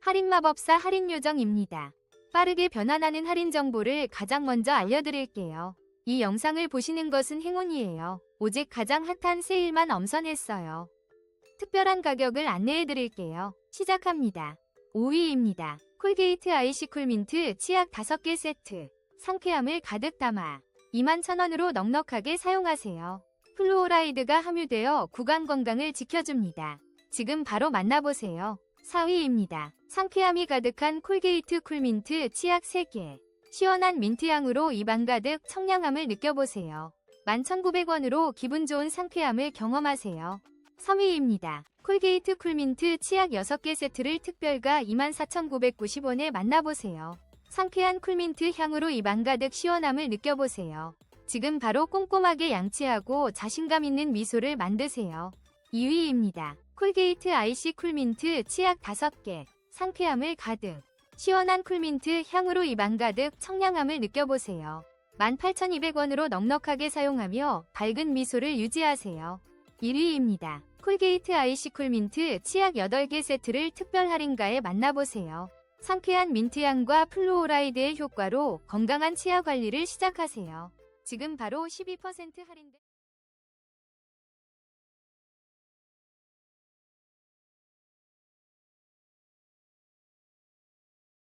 할인마법사 할인요정입니다. 빠르게 변환하는 할인 정보를 가장 먼저 알려드릴게요. 이 영상을 보시는 것은 행운이에요. 오직 가장 핫한 세일만 엄선했어요. 특별한 가격을 안내해드릴게요. 시작합니다. 5위입니다. 콜게이트 아이시 쿨민트 치약 5개 세트. 상쾌함을 가득 담아 21,000원으로 넉넉하게 사용하세요. 플루오라이드가 함유되어 구강 건강을 지켜줍니다. 지금 바로 만나보세요. 4위입니다. 상쾌함이 가득한 콜게이트 쿨민트 치약 3개. 시원한 민트향으로 입안 가득 청량함을 느껴보세요. 11,900원으로 기분 좋은 상쾌함을 경험하세요. 3위입니다. 콜게이트 쿨민트 치약 6개 세트를 특별가 24,990원에 만나보세요. 상쾌한 쿨민트 향으로 입안 가득 시원함을 느껴보세요. 지금 바로 꼼꼼하게 양치하고 자신감 있는 미소를 만드세요. 2위입니다. 콜게이트 아이시 쿨민트 치약 5개. 상쾌함을 가득. 시원한 쿨민트 향으로 입안 가득 청량함을 느껴보세요. 18,200원으로 넉넉하게 사용하며 밝은 미소를 유지하세요. 1위입니다. 콜게이트 아이시 쿨민트 치약 8개 세트를 특별 할인가에 만나보세요. 상쾌한 민트향과 플루오라이드의 효과로 건강한 치아 관리를 시작하세요. 지금 바로 12% 할인된